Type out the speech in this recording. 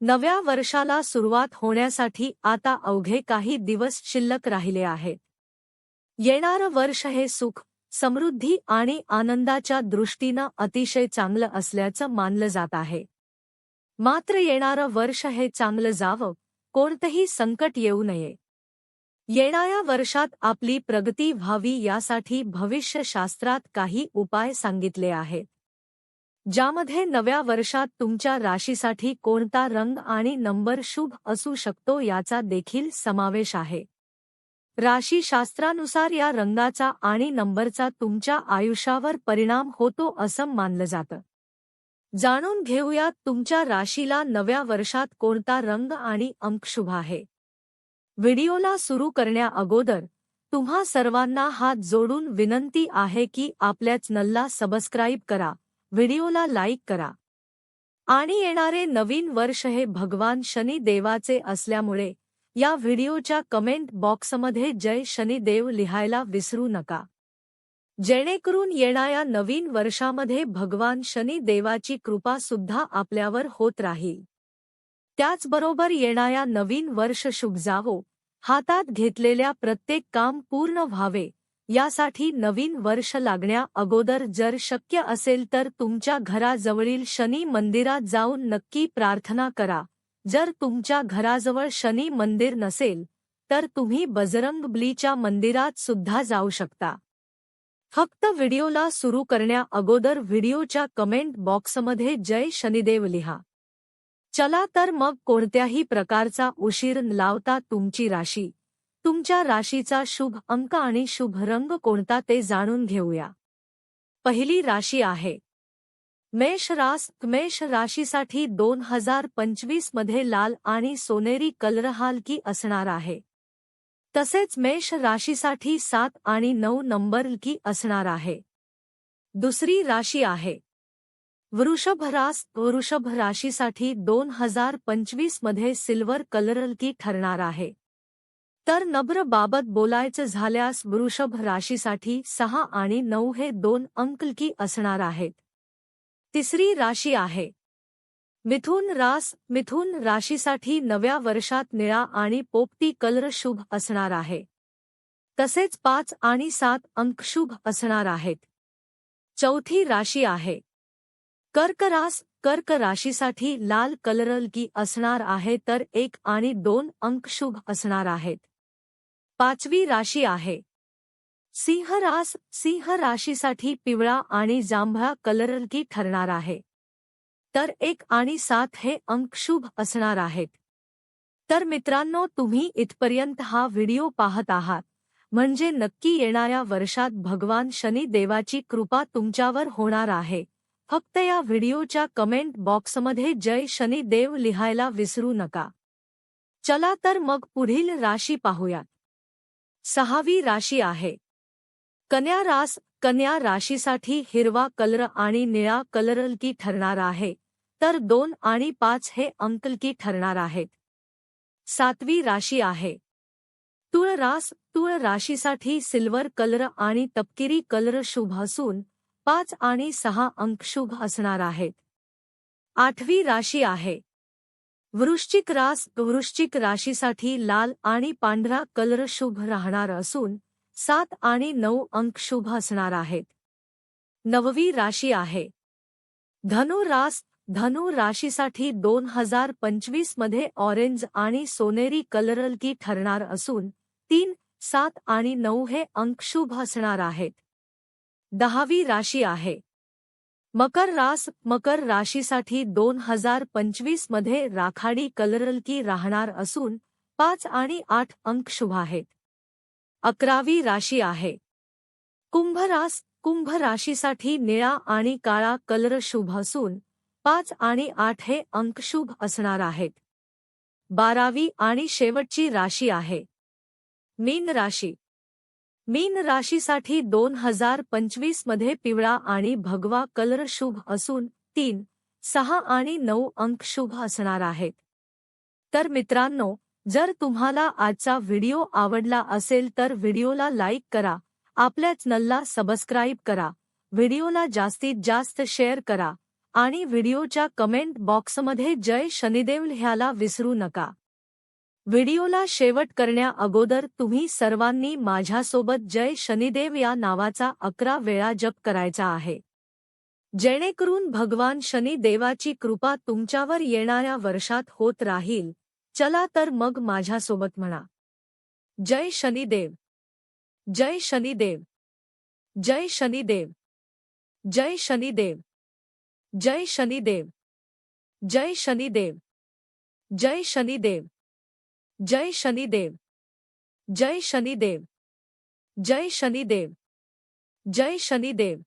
नव्या वर्षाला सुरुवात होण्यासाठी आता अवघे काही दिवस शिल्लक राहिले आहेत. येणारं वर्ष हे सुख समृद्धी आणि आनंदाच्या दृष्टीनं अतिशय चांगलं असल्याचं मानलं जात आहे. मात्र येणारं वर्ष हे चांगलं जावं कोणतंही संकट येऊ नये. येणाऱ्या वर्षात आपली प्रगती व्हावी यासाठी भविष्यशास्त्रात काही उपाय सांगितले आहेत. ज्यामध्ये नव्या वर्षात तुमच्या राशीसाठी कोणता रंग आणि नंबर शुभ असू शकतो याचा देखील समावेश आहे. राशीशास्त्रानुसार या रंगाचा आणि नंबरचा तुमच्या आयुष्यावर परिणाम होतो असं मानलं जातं. जाणून घेऊयात तुमच्या राशीला नव्या वर्षात कोणता रंग आणि अंक शुभ आहे. व्हिडिओला सुरू करण्या अगोदर तुम्हा सर्वांना हात जोडून विनंती आहे की आपल्या चॅनलला सबस्क्राईब करा. व्हिडिओला लाईक करा. आणि येणारे नवीन वर्ष हे भगवान शनी देवाचे असल्यामुळे या व्हिडिओच्या कमेंट बॉक्समध्ये जय शनिदेव लिहायला विसरू नका. जेणेकरून येणाऱ्या नवीन वर्षामध्ये भगवान शनी देवाची कृपा सुद्धा आपल्यावर होत राहील. त्याचबरोबर येणाऱ्या नवीन वर्ष शुभ जावो. हातात घेतलेल्या प्रत्येक काम पूर्ण व्हावे. यासाठी नवीन वर्ष लागण्या अगोदर जर शक्य असेल तर तुमच्या घराजवळील शनी मंदिरात जाऊन नक्की प्रार्थना करा. जर तुमच्या घराजवळ शनी मंदिर नसेल तर तुम्ही बजरंग ब्लीच्या मंदिरात सुद्धा जाऊ शकता. फक्त व्हिडिओला सुरू करण्या अगोदर व्हिडिओच्या कमेंट बॉक्समध्ये जय शनिदेव लिहा. चला तर मग कोणत्याही प्रकारचा उशीर लावता तुमची राशी. तुमच्या राशीचा शुभ अंक आणि शुभ रंग कोणता ते जाणून घेऊया. पहिली राशी आहे. मेष रास, मेष राशीसाठी दोन हज़ार पंचवीस मध्ये लाल आणि सोनेरी कलर हालकी असणार आहे. तसेच मेष राशीसाठी सात आणि नऊ नंबर की असणार आहे. दुसरी राशी आहे. वृषभ रास, वृषभ राशीसाठी दोन हज़ार पंचवीस मध्ये सिल्वर कलर की ठरणार आहे. तर नब्र बाबत बोलायचं झाल्यास वृषभ राशीसाठी सहा आणि नऊ हे दोन अंकलकी असणार आहेत. तिसरी राशी आहे. मिथुन रास मिथुन राशीसाठी नव्या वर्षात निळा आणि पोपटी कलर शुभ असणार आहे. तसेच पाच आणि सात अंक शुभ असणार आहेत. चौथी राशी आहे. कर्क रास कर्क राशीसाठी लाल कलरल की असणार आहे तर एक आणि दोन अंक शुभ असणार आहेत. पाचवी राशी आहे. सिंह रास सिंह राशीसाठी पिवळा आणि जांभळा कलरकी ठरणार आहे. तर एक आणि सात हे अंक शुभ असणार आहेत. तर मित्रांनो तुम्ही इथपर्यंत हा व्हिडिओ पाहत आहात. म्हणजे नक्की येणाऱ्या वर्षात भगवान शनी देवाची कृपा तुमच्यावर होणार आहे. फक्त या व्हिडिओच्या कमेंट बॉक्समध्ये जय शनी देव लिहायला विसरू नका. चला तर मग पुढील राशी पाहूयात. सहावी राशी आहे. कन्या रास, कन्या राशीसाठी हिरवा कलर आणि निळा कलरलकी ठरणार आहे. तर दोन आणि पाच हे अंकलकी ठरणार आहेत. सातवी राशी आहे. तुळ रास, तुळ राशीसाठी सिल्वर कलर आणि तपकिरी कलर शुभ असून पाच आणि सहा अंक शुभ असणार आहेत. आठवी राशी आहे. वृश्चिक रास, वृश्चिक राशीसाठी लाल आणि पांढरा कलर शुभ राहणार असून सात आणि नऊ अंक शुभ असणार आहेत. नववी राशी आहे. धनु रास, धनु राशीसाठी दोन हज़ार पंचवीस मध्ये ऑरेंज आणि सोनेरी कलरल की ठरणार असून तीन, सात आणि नऊ हे अंक शुभ असणार आहेत. दहावी राशी आहे. मकर रास मकर राशीसाठी दोन हजार पंचवीसमध्ये राखाडी कलरलकी राहणार असून पाच आणि आठ अंक शुभ आहेत. अकरावी राशी आहे. कुंभ रास कुंभ राशीसाठी निळा आणि काळा कलर शुभ असून पाच आणि आठ हे अंक शुभ असणार आहेत. बारावी आणि शेवटची राशी आहे. मीन राशी. मीन राशीसाठी दोन हजार पंचवीसमध्ये पिवळा आणि भगवा कलर शुभ असून तीन सहा आणि नऊ अंक शुभ असणार आहेत. तर मित्रांनो जर तुम्हाला आजचा व्हिडिओ आवडला असेल तर व्हिडिओला लाईक करा आपल्या चॅनलला सबस्क्राईब करा व्हिडिओला जास्तीत जास्त शेअर करा आणि व्हिडिओच्या कमेंट बॉक्समध्ये जय शनिदेव ह्याला विसरू नका. व्हिडिओला शेवट करण्या अगोदर तुम्ही सर्वांनी माझ्यासोबत जय शनिदेव या नावाचा अकरा वेळा जप करायचा आहे. जेणेकरून भगवान शनिदेवाची कृपा तुमच्यावर येणाऱ्या वर्षात होत राहील. चला तर मग माझ्यासोबत म्हणा. जय शनिदेव. जय शनिदेव. जय शनिदेव. जय शनिदेव. जय शनिदेव. जय शनिदेव. जय शनिदेव. जय शनिदेव। जय शनिदेव। जय शनिदेव। जय शनिदेव।